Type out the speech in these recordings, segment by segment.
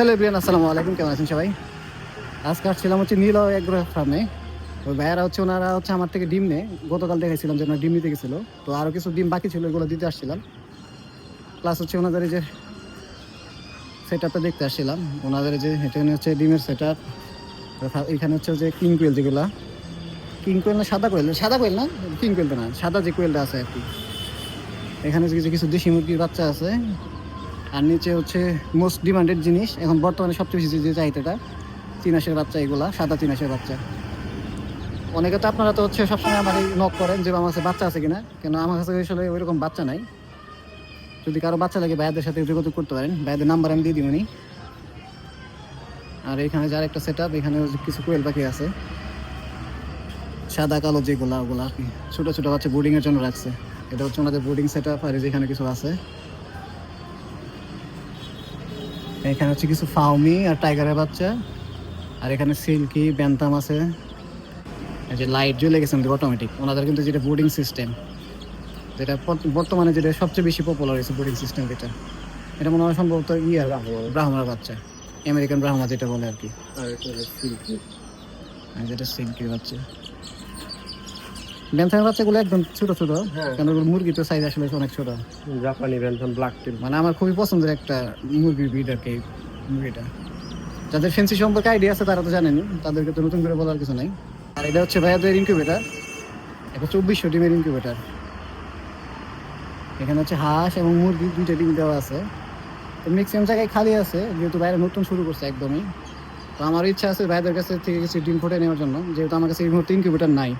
Hello everyone আসসালামু আলাইকুম। কেমন আছেন সবাই? আজকে আসছিলাম হচ্ছে নীল এগ্রো ফার্মে ওই ভাইয়ারা হচ্ছে, ওনারা হচ্ছে আমার থেকে ডিম নেই গতকাল দেখেছিলাম যে ওনারা ডিম নিতে গেছিল। তো আরও কিছু ডিম বাকি ছিল এগুলো দিতে আসছিলাম। প্লাস হচ্ছে ওনাদের যে সেট আপটা দেখতে আসছিলাম। ওনাদের যে এখানে হচ্ছে ডিমের সেট আপ এখানে হচ্ছে যে কিং কোয়েল যেগুলা। কিং কোয়েল না, সাদা কোয়েল সাদা কোয়েল না? কিং কোয়েল তো না, সাদা যে কোয়েলটা আছে আর কি। এখানে কিছু কিছু দেশি মুরগির বাচ্চা আছে। আর নিচে হচ্ছে মোস্ট ডিমান্ডেড জিনিস। এখন বর্তমানে সবচেয়ে বেশি যে চাহিদাটা চিনাশের বাচ্চা এগুলা, সাদা চিনাশের বাচ্চা। অনেকে তো আপনারা তো হচ্ছে সবসময় আমার নক করেন যে আমার কাছে বাচ্চা আছে কিনা, কেন আমার কাছে আসলে ওইরকম বাচ্চা নাই। যদি কারও বাচ্চা লাগে, ভাইয়াদের সাথে যোগাযোগ করতে পারেন। ভাইয়াদের নাম্বার আমি দিয়ে দিবনি আর এখানে যার একটা সেট আপ এখানে কিছু কোয়েল পাখি আছে। সাদা, কালো যেগুলা, ওগুলা আর কি। ছোটো ছোটো বাচ্চা বোর্ডিংয়ের জন্য রাখছে। এটা হচ্ছে ওনাদের বোর্ডিং সেট আপ আর এই যে এখানে কিছু আছে। এখানে হচ্ছে কিছু ফাউমি আর টাইগারের বাচ্চা। আর এখানে সিল্কি ব্যান্তাম আছে। যে লাইট জ্বলে গেছে আমাদের অটোমেটিক ওনাদের কিন্তু যেটা বোর্ডিং সিস্টেম যেটা বর্তমানে যেটা সবচেয়ে বেশি পপুলার হয়েছে বোর্ডিং সিস্টেম যেটা এটা মনে হয় সম্ভবত ইয়ে ব্রাহ্মণের বাচ্চা আমেরিকান ব্রাহ্মা যেটা বলে আর কি। সিল্কি। যেটা সিল্কির বাচ্চা। ব্যান্থামের বাচ্চাগুলো একদম ছোট ছোট হ্যাঁ। কারণ মুরগি তো সাইজ আসলে অনেক ছোট। জাপানি ব্যান্থাম ব্ল্যাক টিল মানে আমার খুবই পছন্দের একটা মুরগির ব্রিড আর কি মুরগিটা। যাদের ফেন্সি সম্পর্কে আইডিয়া আছে তারা তো জানেনি তাদেরকে তো নতুন করে বলার কিছু নাই। আর এটা হচ্ছে ভাইয়াদের ইনকিউবেটার এটা চব্বিশশো ডিমের ইনকিউবেটার এখানে হচ্ছে হাঁস এবং মুরগি দুইটা ডিম দেওয়া আছে। তো ম্যাক্সিমাম জায়গায় খালি আছে যেহেতু বাইরে নতুন শুরু করছে একদমই। তো আমার ইচ্ছা আছে ভাইদের কাছে থেকে কিছু ডিম ফুটে নেওয়ার জন্য যেহেতু আমার কাছে এই মুহূর্তে ইনকিউবেটার নাই।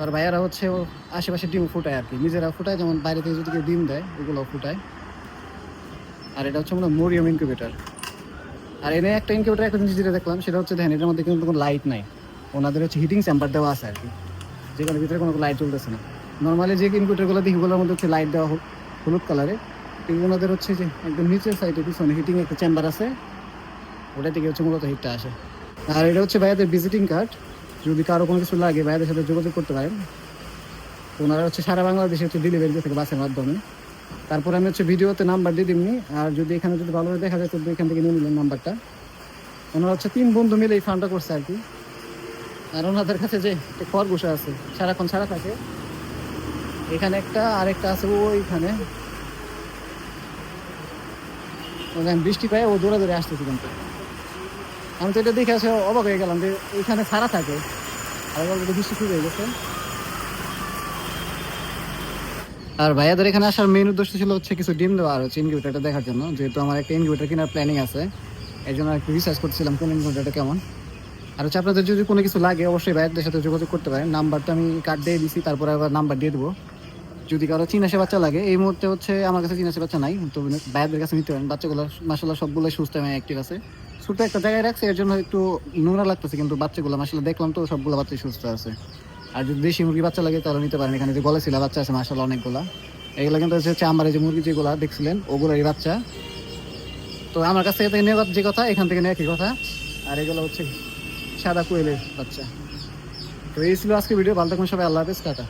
তার ভাইয়ারা হচ্ছে ও আশেপাশে ডিম ফুটায় আর কি। নিজেরা ফুটায়, যেমন বাইরে থেকে যদি কেউ ডিম দেয় ওগুলো ফুটায়। আর এটা হচ্ছে হয় মরিয়ম ইনকিউবেটার আর এনে একটা ইনকিউবেটার একটা জিনিস যেটা দেখলাম, সেটা হচ্ছে দেখেন, এটার মধ্যে কিন্তু কোনো লাইট নাই। ওনাদের হচ্ছে হিটিং চেম্বার দেওয়া আছে আর কি। যেখানে ভিতরে কোনো লাইট চলতেছে না। নর্মালি যে ইনকিউবেটারগুলো দেখি, ওগুলোর মধ্যে হচ্ছে লাইট দেওয়া হল- হলুদ কালারে কিন্তু ওনাদের হচ্ছে যে একদম নিচের সাইডে পিছনে হিটিং একটা চেম্বার আছে। ওটা থেকে হচ্ছে মূলত হিটটা আসে। আর এটা হচ্ছে ভাইয়াদের ভিজিটিং কার্ড যদি কারও কোনো কিছু লাগে ভাইয়াদের সাথে যোগাযোগ করতে পারেন। ওনারা হচ্ছে সারা বাংলাদেশে হচ্ছে ডেলিভারি দিয়ে থাকে বাসের মাধ্যমে। তারপর আমি হচ্ছে ভিডিওতে নাম্বার দিয়ে দিমনি। আর যদি এখানে যদি ভালোভাবে দেখা যায় তো এখান থেকে নিয়ে নিলেন নাম্বারটা ওনারা হচ্ছে তিন বন্ধু মিলে এই ফান্ডটা করছে আর কি। আর ওনাদের কাছে যে একটা খরগোশ আছে, সারাক্ষণ সারা থাকে। এখানে একটা আরেকটা আছে ওইখানে। ওখানে বৃষ্টি পায়, ও দৌড়ে দৌড়ে আসতেছে কিন্তু। আমি তো এটা দেখে আসে অবাক হয়ে গেলাম যে এখানে ছাড়া থাকে। আর বৃষ্টি শুরু হয়ে গেছে। আর ভাইয়াদের এখানে আসার মেন উদ্দেশ্য ছিল হচ্ছে কিছু ডিম দেওয়া আর হচ্ছে ইনকিউবেটারটা দেখার জন্য। যেহেতু আমার একটা ইনকিউবেটার কেনার প্ল্যানিং আছে, এই জন্য একটু রিসার্চ করছিলাম কোন ইনকিউবেটারটা কেমন। আর হচ্ছে আপনাদের যদি কোনো কিছু লাগে, অবশ্যই ভাইয়াদের সাথে যোগাযোগ করতে পারেন। নাম্বারটা আমি কার্ড দিয়ে দিছি, তারপরে আবার নাম্বার দিয়ে দেবো। যদি কারও চিনাশে বাচ্চা লাগে, এই মুহূর্তে হচ্ছে আমার কাছে চিনাশে বাচ্চা নাই। তো ভাইয়াদের কাছে নিতে পারেন। বাচ্চাগুলো মাসাল্লাহ সবগুলো সুস্থ এবং অ্যাক্টিভ আছে। ছোট একটা জায়গায় রাখছে, এর জন্য একটু নোংরা লাগতেছে, কিন্তু বাচ্চাগুলো মাসাল্লাহ দেখলাম তো সবগুলো বাচ্চা সুস্থ আছে। আর যদি দেশি মুরগি বাচ্চা লাগে, তাহলে নিতে পারেন। এখানে যে গলা ছিল, বাচ্চা আছে মাসাল্লাহ অনেকগুলা। এগুলো কিন্তু হচ্ছে আমার এই যে মুরগি যেগুলা দেখছিলেন, ওগুলোরই বাচ্চা। তো আমার কাছ থেকে নেওয়ার যে কথা, এখান থেকে নেওয়া কি কথা। আর এগুলো হচ্ছে সাদা কোয়েলের বাচ্চা। তো এই ছিল আজকে ভিডিও। ভালো থাকুন সবাই। আল্লাহ হাফেজ। টাটা।